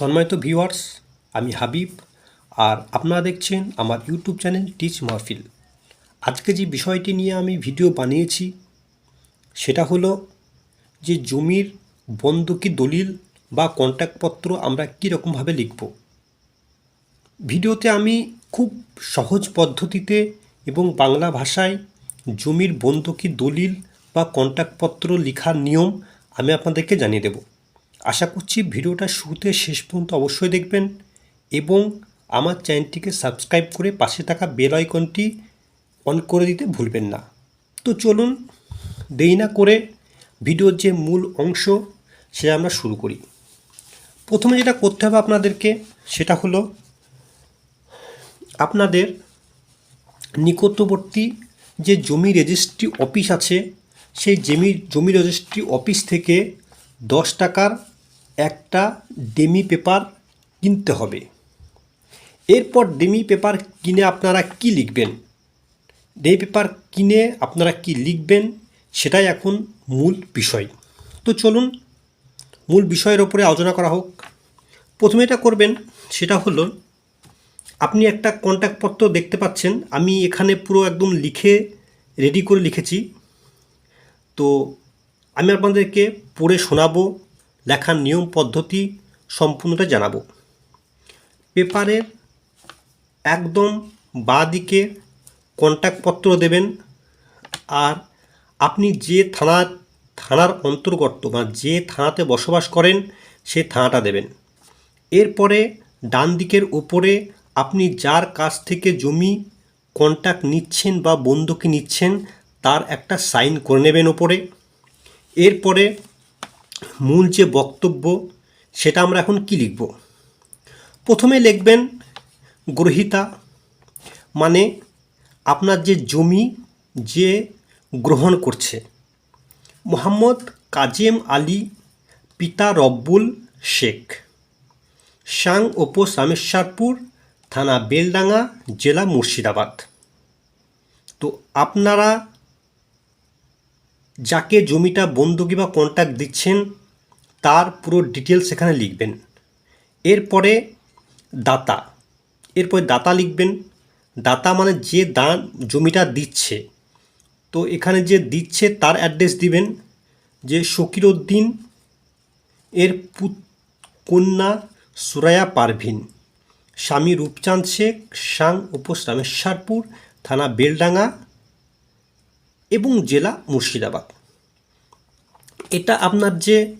সম্মানিত ভিউয়ার্স আমি হাবিব আর আপনারা দেখছেন আমার ইউটিউব চ্যানেল টিচ মাহফিল আজকে যে বিষয়টি নিয়ে আমি ভিডিও বানিয়েছি, সেটা হলো যে জমির বন্ধকি দলিল বা কন্ট্যাক্টপত্র আমরা কীরকমভাবে লিখব। ভিডিওতে আমি খুব সহজ পদ্ধতিতে এবং বাংলা ভাষায় জমির বন্ধকি দলিল বা কন্ট্যাক্টপত্র লেখার নিয়ম আমি আপনাদেরকে জানিয়ে দেব। আশা করছি ভিডিওটা শুরুতে শেষ পর্যন্ত অবশ্যই দেখবেন এবং আমার চ্যানেলটিকে সাবস্ক্রাইব করে পাশে থাকা বেল আইকনটি অন করে দিতে ভুলবেন না। তো চলুন, দেরি না করে ভিডিওর যে মূল অংশ সেটা আমরা শুরু করি। প্রথমে যেটা করতে হবে আপনাদেরকে সেটা হলো আপনাদের নিকটবর্তী যে জমি রেজিস্ট্রি অফিস আছে, সেই জমি জমি রেজিস্ট্রি অফিস থেকে দশ টাকার একটা ডেমি পেপার কিনতে হবে। এরপর ডেমি পেপার কিনে আপনারা কি লিখবেন? ডেমি পেপার কিনে আপনারা কি লিখবেন? সেটাই এখন মূল বিষয়। তো চলুন, মূল বিষয়ের ওপরে আলোচনা করা হোক। প্রথমে এটা করবেন, সেটা হলো, আপনি একটা কন্ট্যাক্টপত্র দেখতে পাচ্ছেন। আমি এখানে পুরো একদম লিখে রেডি করে লিখেছি। তো আমি আপনাদেরকে পড়ে শোনাবো। লেখার নিয়ম পদ্ধতি সম্পূর্ণটা জানাব। পেপারের একদম বাঁ দিকে কন্ট্যাক্টপত্র দেবেন আর আপনি যে থানা, থানার অন্তর্গত বা যে থানাতে বসবাস করেন সে থানাটা দেবেন। এরপরে ডান দিকের উপরে আপনি যার কাছ থেকে জমি কন্ট্যাক্ট নিচ্ছেন বা বন্ধকি নিচ্ছেন তার একটা সাইন করে নেবেন ওপরে এরপরে মূল যে বক্তব্য, সেটা আমরা এখন কি লিখব? প্রথমে লিখবেন গ্রহিতা মানে আপনার যে জমি যে গ্রহণ করছে। মোহাম্মদ কাজেম আলী, পিতা রব্বুল শেখ। সাং ওপো রামেশ্বরপুর, থানা বেলডাঙ্গা, জেলা মুর্শিদাবাদ। তো আপনারা যাকে জমিটা বন্ধকি বা কন্ট্যাক্ট দিচ্ছেন, তার পুরো ডিটেলস এখানে লিখবেন। এরপরে দাতা। এরপরে দাতা লিখবেন। দাতা মানে যে দান জমিটা দিচ্ছে। তো এখানে যে দিচ্ছে, তার অ্যাড্রেস দিবেন। যে শকিরউদ্দিন, এর পুত, কন্যা সুরায়া পারভিন। স্বামী রূপচাঁদ শেখ, সাং উপোস, রামেশ্বরপুর, থানা বেলডাঙ্গা। এবং জেলা মুর্শিদাবাদ। এটা আপনার যে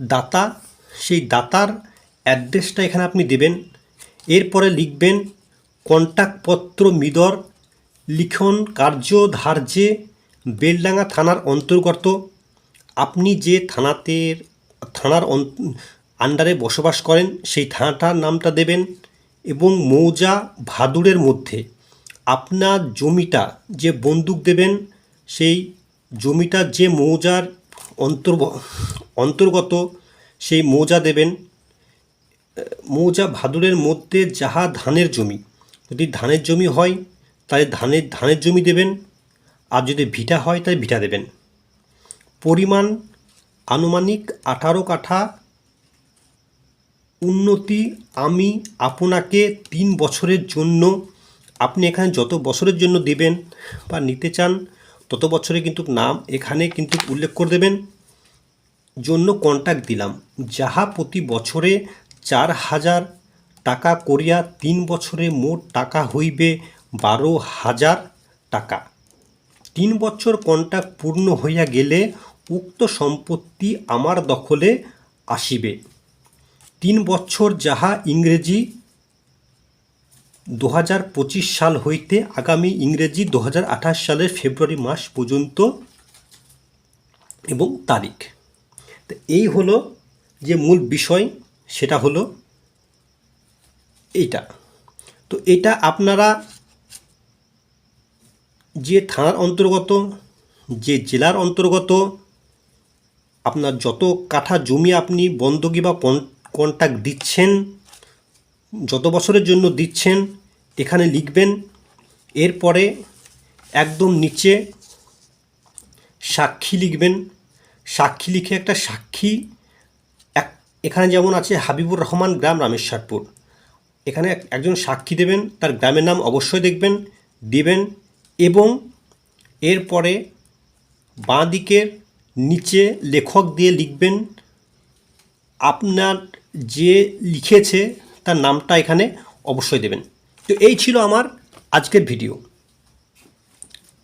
দাতা, সেই দাতার অ্যাড্রেসটা এখানে আপনি দেবেন। এরপরে লিখবেন কন্ট্যাক্টপত্র মিদর, লিখন কার্য ধার্যে বেলডাঙ্গা থানার অন্তর্গত। আপনি যে থানাতে, থানার আন্ডারে বসবাস করেন, সেই থানাটার নামটা দেবেন এবং মৌজা ভাদুরের মধ্যে। আপনার জমিটা যে বন্দুক দেবেন, সেই জমিটা যে মৌজার অন্তর্গ, অন্তর্গত সেই মৌজা দেবেন মৌজা ভাদুরের মধ্যে যাহা ধানের জমি, যদি ধানের জমি হয়, তাহলে ধানের ধানের জমি দেবেন, আর যদি ভিটা হয়, তাহলে ভিটা দেবেন। পরিমাণ আনুমানিক আঠারো কাঠা উন্নতি আমি আপনাকে তিন বছরের জন্য আপনি এখানে যত বছরের জন্য দেবেন বা নিতে চান, তত বছরে কিন্তু নাম এখানে কিন্তু উল্লেখ করে দেবেন। জন্য কন্ট্যাক্ট দিলাম। যাহা প্রতি বছরে চার হাজার টাকা করিয়া তিন বছরে মোট টাকা হইবে বারো হাজার টাকা। তিন বছর কন্ট্যাক্ট পূর্ণ হইয়া গেলে উক্ত সম্পত্তি আমার দখলে আসিবে। তিন বছর যাহা ইংরেজি দু হাজার পঁচিশ সাল হইতে আগামী ইংরেজি দু হাজার আঠাশ সালের ফেব্রুয়ারি মাস পর্যন্ত এবং তারিখ। তো এই হলো যে মূল বিষয়, সেটা হলো এইটা। তো এটা আপনারা যে থানার অন্তর্গত, যে জেলার অন্তর্গত, আপনার যত কাঠা জমি আপনি বন্ধকি বা কন্ট্যাক্ট দিচ্ছেন, যত বছরের জন্য দিচ্ছেন এখানে লিখবেন, এরপরে একদম নিচে সাক্ষী লিখবেন। সাক্ষী লিখে একটা সাক্ষী, এক, এখানে যেমন আছে হাবিবুর রহমান গ্রাম, রামেশ্বরপুর। এখানে এক- একজন সাক্ষী দেবেন, তার গ্রামের নাম অবশ্যই দেখবেন, দেবেন এবং এরপরে বাঁ দিকের নিচে লেখক দিয়ে লিখবেন, আপনার যে লিখেছে তার নামটা এখানে অবশ্যই দেবেন। তো এই ছিল আমার আজকের ভিডিও।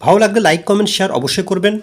ভালো লাগলে লাইক কমেন্ট শেয়ার অবশ্যই করবেন।